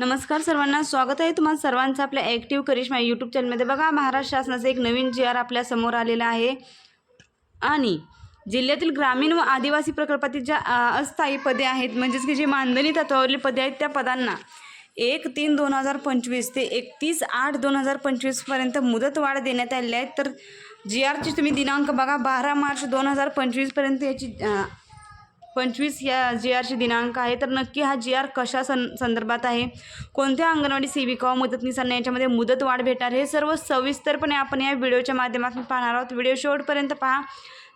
नमस्कार सर्वांना स्वागत आहे तुम्हाला सर्वांचं आपल्या ॲक्टिव्ह करिश्मा यूट्यूब चॅनलमध्ये बघा महाराष्ट्र शासनाचं एक नवीन जी आर आपल्यासमोर आलेला आहे. आणि जिल्ह्यातील ग्रामीण व आदिवासी प्रकल्पातील ज्या अस्थायी पदे आहेत म्हणजेच की जे मानधनी तत्वावरील पदे आहेत त्या पदांना एक तीन दोन हजार पंचवीस ते एकतीस आठ दोन हजार पंचवीसपर्यंत मुदतवाढ देण्यात आलेली आहे. तर जी आरची तुम्ही दिनांक बघा बारा मार्च दोन हजार पंचवीसपर्यंत याची पंचवीस या जी आरचे दिनांक आहे. तर नक्की हा जी आर कशा सं संदर्भात आहे? कोणत्या अंगणवाडी सेविका व मदतनीसांना याच्यामध्ये मुदत वाढ भेटणार? हे सर्व सविस्तरपणे आपण या व्हिडिओच्या माध्यमातून पाहणार आहोत. व्हिडिओ शेवटपर्यंत पहा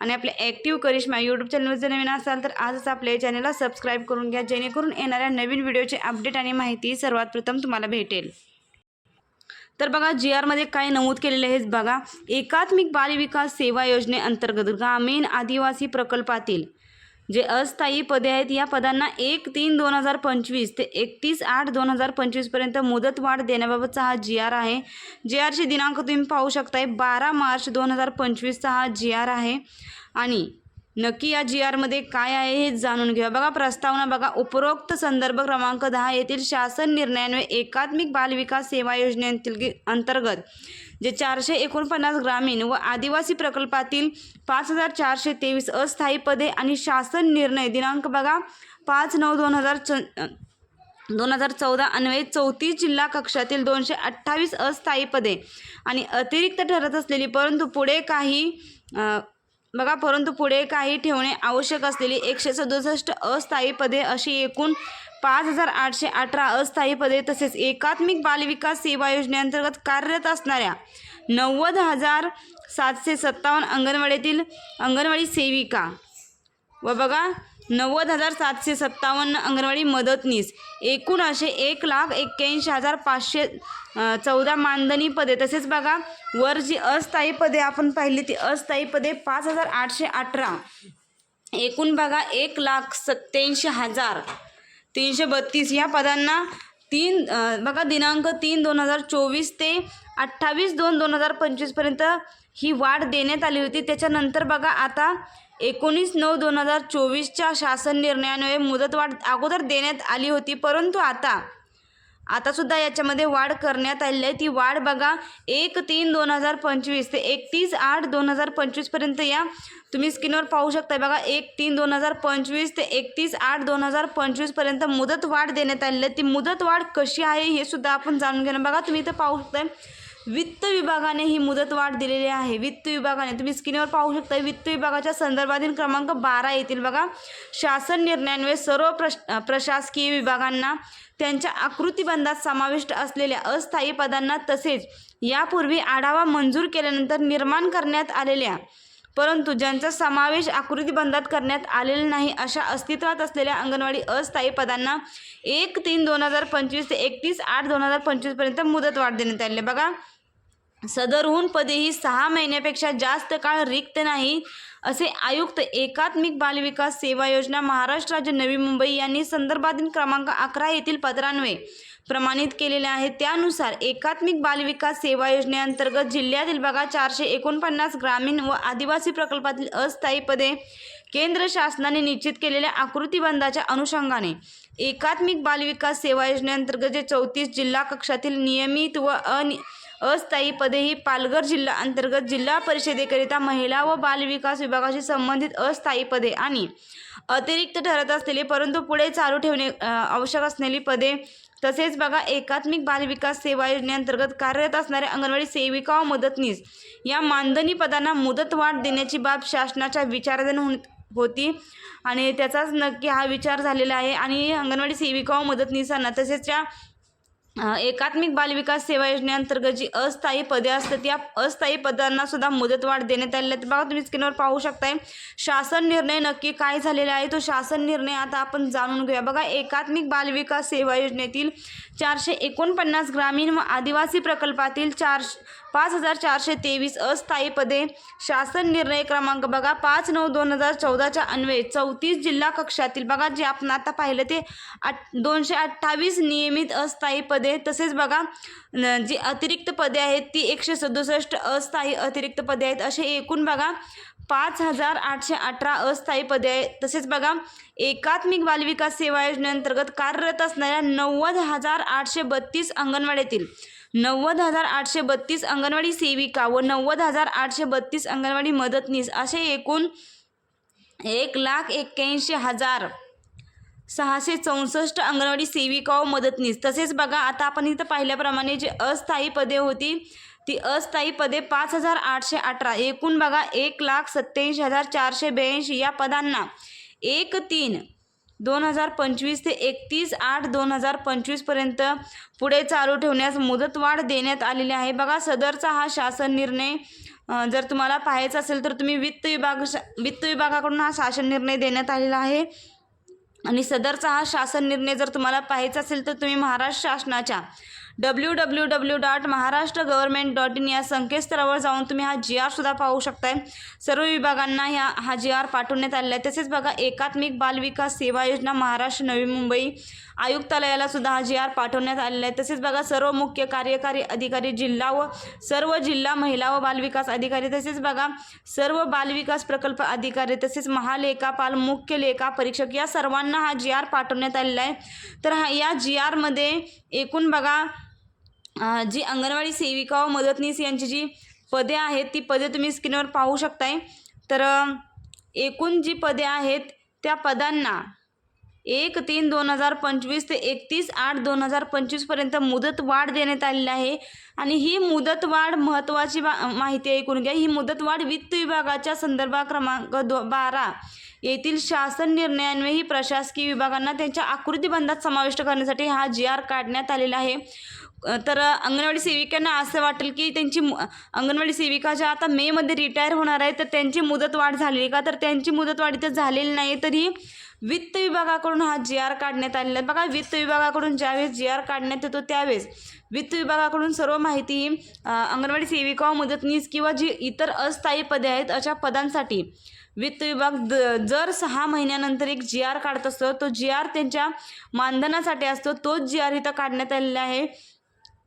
आणि आपल्या ॲक्टिव्ह करिश्मा यूट्यूब चॅनलवर जर नवीन असाल तर आजच आपल्या चॅनलला सबस्क्राईब करून घ्या जेणेकरून येणाऱ्या नवीन व्हिडिओचे अपडेट आणि माहिती सर्वात प्रथम तुम्हाला भेटेल. तर बघा जी आरमध्ये काय नमूद केलेले आहे बघा. एकात्मिक बालविकास सेवा योजनेअंतर्गत ग्रामीण आदिवासी प्रकल्पातील जे अस्थायी पदे आहेत या पदांना एक तीन दोन हजार पंचवीस ते एकतीस आठ दोन हजार पंचवीसपर्यंत मुदतवाढ देण्याबाबतचा हा जी आर आहे. जी आरची दिनांक तुम्ही पाहू शकताय बारा मार्च दोन हजार पंचवीसचा हा जी आर आहे. आणि नक्की या जी आरमध्ये काय आहे हे जाणून घेऊया बघा प्रस्तावना बघा. उपरोक्त संदर्भ क्रमांक दहा येथील शासन निर्णयान्वये एकात्मिक बालविकास सेवा योजनेतील अंतर्गत जे चारशे एकोणपन्नास ग्रामीण व आदिवासी प्रकल्पातील पाच हजार चारशे तेवीस अस्थायी पदे आणि शासन निर्णय दिनांक बघा पाच नऊ दोन हजार च दोन हजार चौदा अन्वये चौतीस जिल्हा कक्षातील दोनशे अठ्ठावीस अस्थायी पदे आणि अतिरिक्त ठरत असलेली परंतु पुढे काही बघा परंतु पुढे काही ठेवणे आवश्यक असलेली एकशे सदुसष्ट अस्थायी पदे अशी एकूण पाच हजार आठशे अठरा अस्थायी पदे तसेच एकात्मिक बालविकास सेवा योजनेअंतर्गत कार्यरत असणाऱ्या नव्वद हजार सातशे सत्तावन्न अंगणवाडीतील अंगणवाडी सेविका व बघा नव्वद हजार सातशे सत्तावन्न अंगणवाडी मदतनीस. एकूण असे एक लाख एक्क्याऐंशी हजार पाचशे चौदा मानधनी पदे. तसेच बघा वर जी अस्थायी पदे आपण पाहिली ती अस्थायी पदे पाच हजार आठशे अठरा. एकूण बघा एक लाख सत्याऐंशी हजार तीनशे बत्तीस. या पदांना तीन बघा दिनांक तीन दोन हजार चोवीस ते अठ्ठावीस दोन दोन हजार पंचवीसपर्यंत ही वाढ देण्यात आली होती. त्याच्यानंतर बघा आता एकोणीस नऊ दोन हजार चोवीसच्या शासन निर्णयामुळे मुदतवाढ अगोदर देण्यात आली होती. परंतु आता आतासुद्धा याच्यामध्ये वाढ करण्यात आलेली आहे. ती वाढ बघा एक तीन दोन हजार पंचवीस ते एकतीस आठ दोन हजार पंचवीसपर्यंत या तुम्ही स्क्रीनवर पाहू शकता बघा एक तीन दोन हजार पंचवीस ते एकतीस आठ दोन हजार पंचवीसपर्यंत मुदत वाढ देण्यात आलेली आहे. ती मुदत वाढ कशी आहे हे सुद्धा आपण जाणून घेणं बघा तुम्ही इथं पाहू शकता वित्त विभागाने ही मुदतवाढ दिलेली आहे. वित्त विभागाने तुम्ही स्क्रीनवर पाहू शकता वित्त विभागाच्या संदर्भातील क्रमांक बारा येतील बघा. शासन निर्णयान्वये सर्व प्रश प्रशासकीय विभागांना त्यांच्या आकृतीबंधात समाविष्ट असलेल्या अस्थायी पदांना तसेच यापूर्वी आढावा मंजूर केल्यानंतर निर्माण करण्यात आलेल्या परंतु ज्यांचा समावेश आकृतीबंधात करण्यात आलेला नाही अशा अस्तित्वात असलेल्या अंगणवाडी अस्थायी पदांना एक तीन दोन हजार पंचवीस ते एकतीस आठ दोन हजार पंचवीसपर्यंत मुदतवाढ देण्यात आली बघा सदरहून पदे ही सहा महिन्यापेक्षा जास्त काळ रिक्त नाही असे आयुक्त एकात्मिक बालविकास सेवा योजना महाराष्ट्र राज्य नवी मुंबई यांनी संदर्भातील क्रमांक अकरा येथील पत्रान्वये प्रमाणित केलेले आहे त्यानुसार एकात्मिक बालविकास सेवा योजनेअंतर्गत जिल्ह्यातील बघा चारशे एकोणपन्नास ग्रामीण व आदिवासी प्रकल्पातील अस्थायी पदे केंद्र शासनाने निश्चित केलेल्या आकृतीबंधाच्या अनुषंगाने एकात्मिक बालविकास सेवा योजनेअंतर्गत जे चौतीस जिल्हा कक्षातील नियमित व अनि अस्थायी पदे ही पालघर जिल्हा अंतर्गत जिल्हा परिषदेकरिता महिला व बालविकास विभागाशी संबंधित अस्थायी पदे आणि अतिरिक्त ठरत असलेली परंतु पुढे चालू ठेवणे आवश्यक असलेली पदे. तसेच बघा एकात्मिक बालविकास सेवा योजनेअंतर्गत कार्यरत असणाऱ्या अंगणवाडी सेविका व मदतनीस या मानधनी पदांना मुदतवाढ देण्याची बाब शासनाच्या विचाराधीन हो- होती आणि त्याचाच नक्की हा विचार झालेला आहे. आणि अंगणवाडी सेविका व मदतनीसांना तसेच त्या एकात्मिक बालविकास सेवा योजनेअंतर्गत जी अस्थायी पदे असतात या अस्थायी पदांना सुद्धा मुदतवाढ देण्यात आलेली आहे. तर बघा तुम्ही स्क्रीनवर पाहू शकताय. शासन निर्णय नक्की काय झालेला आहे? तो शासन निर्णय आता आपण जाणून घेऊया. बघा एकात्मिक बालविकास सेवा योजनेतील चारशे एकोणपन्नास ग्रामीण व आदिवासी प्रकल्पातील चार पाच हजार चारशे तेवीस अस्थायी पदे शासन निर्णय क्रमांक बघा पाच नऊ दोन हजार चौदाच्या अन्वये चौतीस जिल्हा कक्षातील. बघा जे आपण आता पाहिलं ते आठ दोनशे अठ्ठावीस नियमित अस्थायी पदे तसेच बघा जी अतिरिक्त पदे आहेत ती एकशे सदुसष्ट अस्थायी अतिरिक्त पदे आहेत. असे एकूण बघा पाच हजार आठशे अठरा अस्थायी पदे आहेत. तसेच बघा एकात्मिक बालविकास सेवा योजनेअंतर्गत कार्यरत असणाऱ्या नव्वद हजार आठशे बत्तीस अंगणवाड्यातील नव्वद हजार आठशे बत्तीस अंगणवाडी सेविका व नव्वद हजार आठशे बत्तीस अंगणवाडी मदतनीस असे एकूण एक लाख एक्क्याऐंशी हजार सहाशे चौसष्ट अंगणवाडी सेविका व मदतनीस. तसेच बघा आता आपण इथं पाहिल्याप्रमाणे जी अस्थायी पदे होती ती अस्थायी पदे पाच हजार आठशे अठरा. एकूण बघा एक लाख सत्त्याऐंशी हजार चारशे ब्याऐंशी या पदांना. एक तीन दोन हजार पंचवीस ते एकतीस आठ दोन हजार पंचवीसपर्यंत पुढे चालू ठेवण्यास मुदतवाढ देण्यात आलेली आहे. बघा सदरचा हा शासन निर्णय जर तुम्हाला पाहायचा असेल तर तुम्ही वित्त विभाग वित्त विभागाकडून हा शासन निर्णय देण्यात आलेला आहे. आणि सदरचा हा शासन निर्णय जर तुम्हाला पाहायचा असेल तर तुम्ही महाराष्ट्र शासनाच्या W W W dot Maharashtra government dot in या संकेतस्थळावर जाऊन तुम्ही हा जी आरसुद्धा पाहू शकताय. सर्व विभागांना ह्या हा जी आर पाठवण्यात आलेला आहे. तसेच बघा एकात्मिक बालविकास सेवा योजना महाराष्ट्र नवी मुंबई आयुक्तालयाला सुद्धा हा जी आर पाठवण्यात आलेला आहे. तसेच बघा सर्व मुख्य कार्यकारी अधिकारी जिल्हा व सर्व जिल्हा महिला व बालविकास अधिकारी तसेच बघा सर्व बालविकास प्रकल्प अधिकारी तसेच महालेखापाल मुख्य लेखा परीक्षक या सर्वांना हा जी आर पाठवण्यात आलेला आहे. तर हा या जी आरमध्ये एकूण बघा जी अंगणवाडी सेविका व मदतनीस यांची जी पदे आहेत ती पदे तुम्ही स्क्रीनवर पाहू शकताय. तर एकूण जी पदे आहेत त्या पदांना एक तीन दोन हजार पंचवीस ते एकतीस आठ दोन हजार पंचवीसपर्यंत मुदत वाढ देण्यात आलेली आहे. आणि ही मुदतवाढ महत्त्वाची बा माहिती ऐकून घ्या. ही मुदतवाढ वित्त विभागाच्या संदर्भा क्रमांक दो बारा येथील शासन निर्णयांवेही ही प्रशासकीय विभागांना त्यांच्या आकृतीबंधात समाविष्ट करण्यासाठी हा जी आर काढण्यात आलेला आहे. तर अंगणवाडी सेविकांना असं वाटेल की त्यांची अंगणवाडी सेविका ज्या आता मेमध्ये रिटायर होणार आहे तर त्यांची मुदतवाढ झालेली का? तर त्यांची मुदतवाढ इथं झालेली नाही तरी वित्त विभागाकडून हा जी आर काढण्यात आलेला आहे. बघा वित्त विभागाकडून ज्यावेळेस जी आर काढण्यात येतो त्यावेळेस वित्त विभागाकडून सर्व माहिती अंगणवाडी सेविका मुदतनीस मदतनीस किंवा जी इतर अस्थायी पदे आहेत अशा पदांसाठी वित्त विभाग द जर सहा महिन्यानंतर एक जी आर काढत असतो. तो जी आर त्यांच्या मानधनासाठी असतो. तोच जी आर इथं काढण्यात आलेला आहे.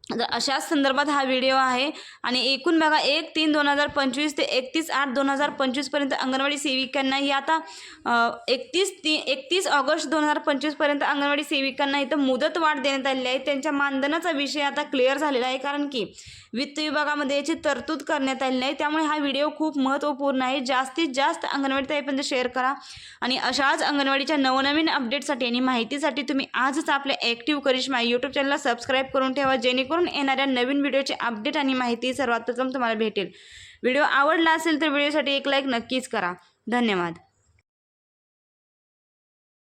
अशाच संदर्भात हा व्हिडिओ आहे. आणि एकूण बघा एक तीन दोन हजार पंचवीस ते एकतीस आठ दोन हजार पंचवीसपर्यंत अंगणवाडी सेविकांना ही आता एकतीस ती एकतीस ऑगस्ट दोन हजार पंचवीसपर्यंत अंगणवाडी सेविकांना इथं मुदत वाढ देण्यात आलेली आहे. त्यांच्या मानधनाचा विषय आता क्लिअर झालेला आहे. कारण की वित्त विभागामध्ये याची तरतूद करण्यात आली नाही. त्यामुळे हा व्हिडिओ खूप महत्त्वपूर्ण आहे. जास्तीत जास्त अंगणवाडी ताईपर्यंत शेअर करा आणि अशाच अंगणवाडीच्या नवनवीन अपडेटसाठी आणि माहितीसाठी तुम्ही आजच आपल्या ॲक्टिव्ह करिश्मा यूट्यूब चॅनलला सबस्क्राईब करून ठेवा. जेणेकरून येणाऱ्या नवीन व्हिडिओचे अपडेट आणि माहिती सर्वात प्रथम तुम्हाला भेटेल. व्हिडिओ आवडला असेल तर व्हिडिओसाठी एक लाईक नक्कीच करा. धन्यवाद.